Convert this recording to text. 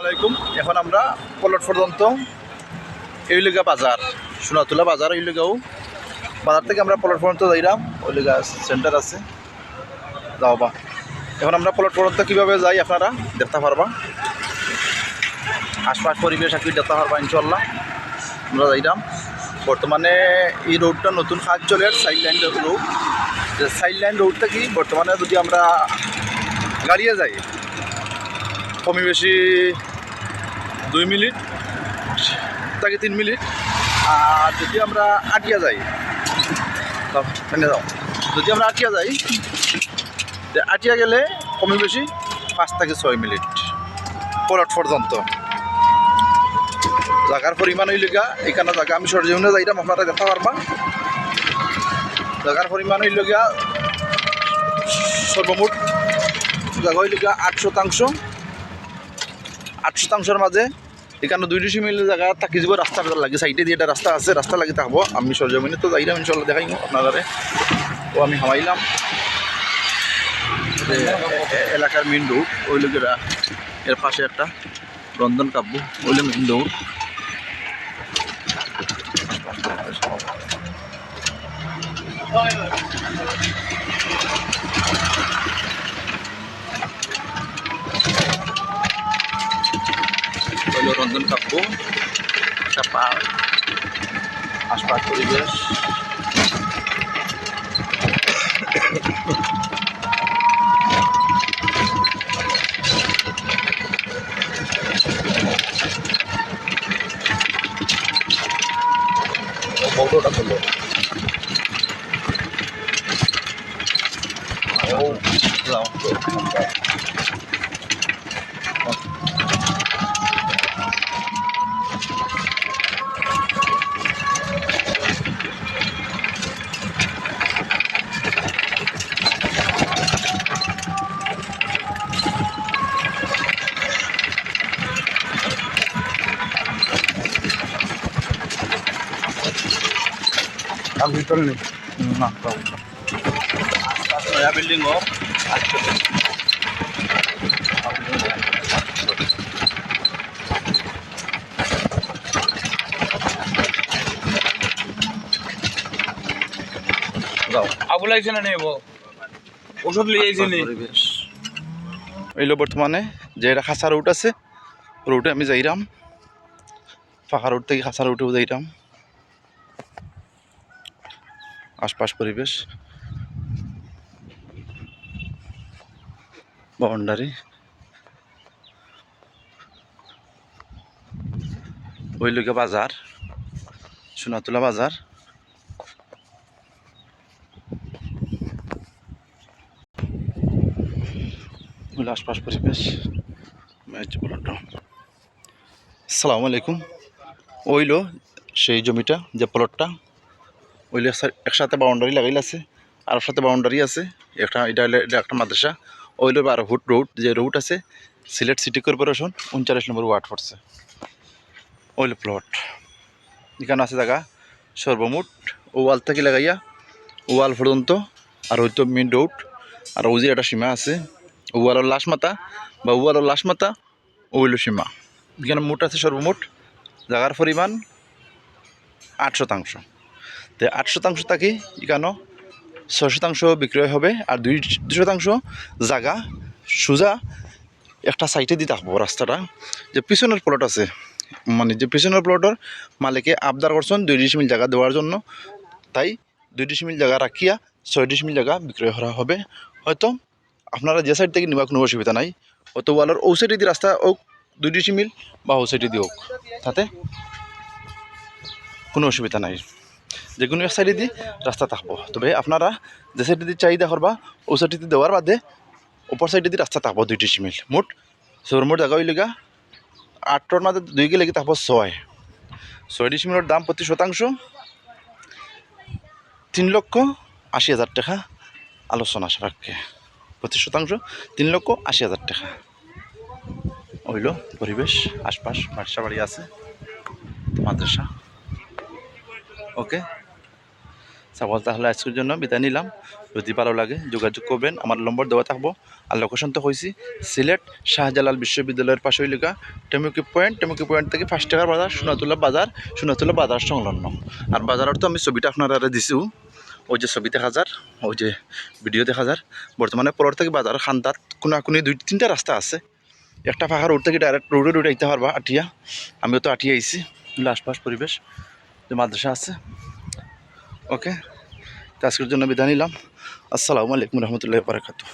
আলাইকুম। এখন আমরা পলট পর্যন্ত এইলিগা বাজার, সোনাতুলা বাজার এইলিগাও বাজার থেকে আমরা পলট পর্যন্ত যাইলাম ওইলিগা সেন্টার আছে। যাও বা। এখন আমরা পলট পর্যন্ত কীভাবে যাই আপনারা দেখতে পারবা। আশপাশ পরিবেশ কি দেখতে পারবা ইনশাল্লাহ আমরা যাইলাম বর্তমানে এই রোডটা নতুন কাজ চলে আর side line road side line রোডটা কি, বর্তমানে যদি আমরা গাড়িয়ে যাই, কমই বেশি দুই মিনিট থেকে তিন মিনিট। আর যদি আমরা আটিয়া যাই দাও, যদি আমরা আটিয়া যাই আটিয়া গেলে কমই বেশি পাঁচ থেকে ছয় মিনিট পলট পর্যন্ত। জায়গার পরিমাণ হইলিগা এখানে জায়গা আমি সরজীবনে যাইতাম আপনারা দেখতে পারবা। জায়গার পরিমাণ হইলিগা সর্বমোট জায়গা হইলিগা আট শতাংশ। আট শতাংশের মাঝে। এখানে দুই ডিসি মিল জায়গা থাকি যাব রাস্তা লাগে, সাইডে দিয়ে একটা রাস্তা আছে, রাস্তা লাগি থাকব। আমি সরজমিনে তো যাইলাম ইনশাল্লাহ দেখাই আপনারা ও আমি হামাইলাম। এলাকার মেন রোড ওই লোকেরা এর পাশে একটা রন্ধন কাব্য ওইলে মেন রোড হইল রন্ধন কাব্য একটা পার্ক আশপাশ পরিবেশ বড়টা করল ও যাও আর ভিতরে নেই। না নয়া বিল্ডিং না নেব ওষুধ নি? এইলো বর্তমানে যে এটা খাসা রুট আছে রুটে আমি যাইরাম। ফাঁকা রুট থেকে খাসা রুটেও যাইরাম। আশপাশ পরিবেশ। বাউন্ডারি। ওই লোকে বাজার, সোনাতুলা বাজার। আশপাশ পরিবেশ। আসসালামু আলাইকুম। ওইলো সেই জমিটা, যে প্লটটা। একসা- একসাথে বাউন্ডারি লাগাইল আছে, আর সাথে বাউন্ডারি আছে, একটা এটা এটা একটা মাদ্রাসা, ওইলো বারো ফুট রোড যে রোড আছে, সিলেট সিটি কর্পোরেশন উনচাল্লিশ নম্বর ওয়ার্ড পড়ছে। ওইলো প্লট এখানে আছে জায়গা, সর্বমোট ওয়াল থেকে লাগাইয়া ওয়াল পর্যন্ত, আর হয়তো মেন রোড আর ওই যে একটা সীমা আছে, ওয়ালের লাশ মাথা বা ওয়ালের লাশ মাথা, ওইল সীমা। এখানে মোট আছে সর্বমোট, জায়গার পরিমাণ আট শতাংশ। তো আট শতাংশ থাকি এখানে ছয় শতাংশ বিক্রয় হবে, আর দুই দুই শতাংশ জায়গা সোজা, একটা সাইডে দিয়ে থাকব রাস্তাটা। যে পিছনের প্লট আছে মানে যে পিছনের প্লটর মালিকে আবদার করছেন দুই ডিসমিল জায়গা দেওয়ার জন্য। তাই দুই ডিসমিল জায়গা রাখিয়া ছয় ডিসমিল জায়গা বিক্রয় করা হবে। হয়তো আপনারা যে সাইড থেকে নিবা কোনো অসুবিধা নাই, হয়তো ওয়ালের ও সাইডে দিয়ে রাস্তা হোক, দুই ডিসমিল বা ও সাইডে দিয়ে হোক। তাতে কোনো অসুবিধা নাই। যে কোনো এক সাইডে দিয়ে রাস্তা থাকব তবে আপনারা যে সাইডে দিয়ে চাহিদা করবা ও সাইডে দেওয়ার বাদে ওপর সাইডে দিয়ে রাস্তা থাকব দুই ডিসমিল মোট সৌর মোট জায়গা হইলেগা আটটার মাঝে দুই গেলে থাকব ছয়। ছয় ডিসমিলের দাম প্রতি শতাংশ তিন লক্ষ আশি হাজার টাকা আলোচনা সাপেক্ষে। প্রতি শতাংশ তিন লক্ষ আশি হাজার টাকা। হইল পরিবেশ আশপাশ বাড়ি আছে মাদ্রাসা ওকে সাপোজ তাহলে আজকের জন্য বিদায় নিলাম। যদি ভালো লাগে যোগাযোগ করবেন, আমার নম্বর দেওয়া থাকব। আর লোকেশন তো হয়েছি সিলেট শাহজালাল বিশ্ববিদ্যালয়ের পাশে হইলিকা টেমুকি পয়েন্ট। টেমুকি পয়েন্ট থেকে পাঁচ টাকার বাজার, সোনাতুলা বাজার সোনাতুলা বাজার সংলগ্ন। আর বাজারের তো আমি ছবিটা আপনারা দিছোঁ। ওই যে ছবি দেখা যার, ওই যে ভিডিও দেখা যার। বর্তমানে পরের থেকে বাজার খান্দাত কোনো কোনো দুই, তিনটা রাস্তা আছে। একটা ফাঁকা রোড থেকে ডাইরেক্ট রোডে রোডে আইতে পারবা, আটিয়া। আমিও তো আটিয়া আইছি আশপাশ পরিবেশ। যে মাদ্রাসা আছে ওকে? তো আজকের জন্য বিদায় নিলাম। আসসালামু আলাইকুম রহমতুল্লাহ বারাকাতু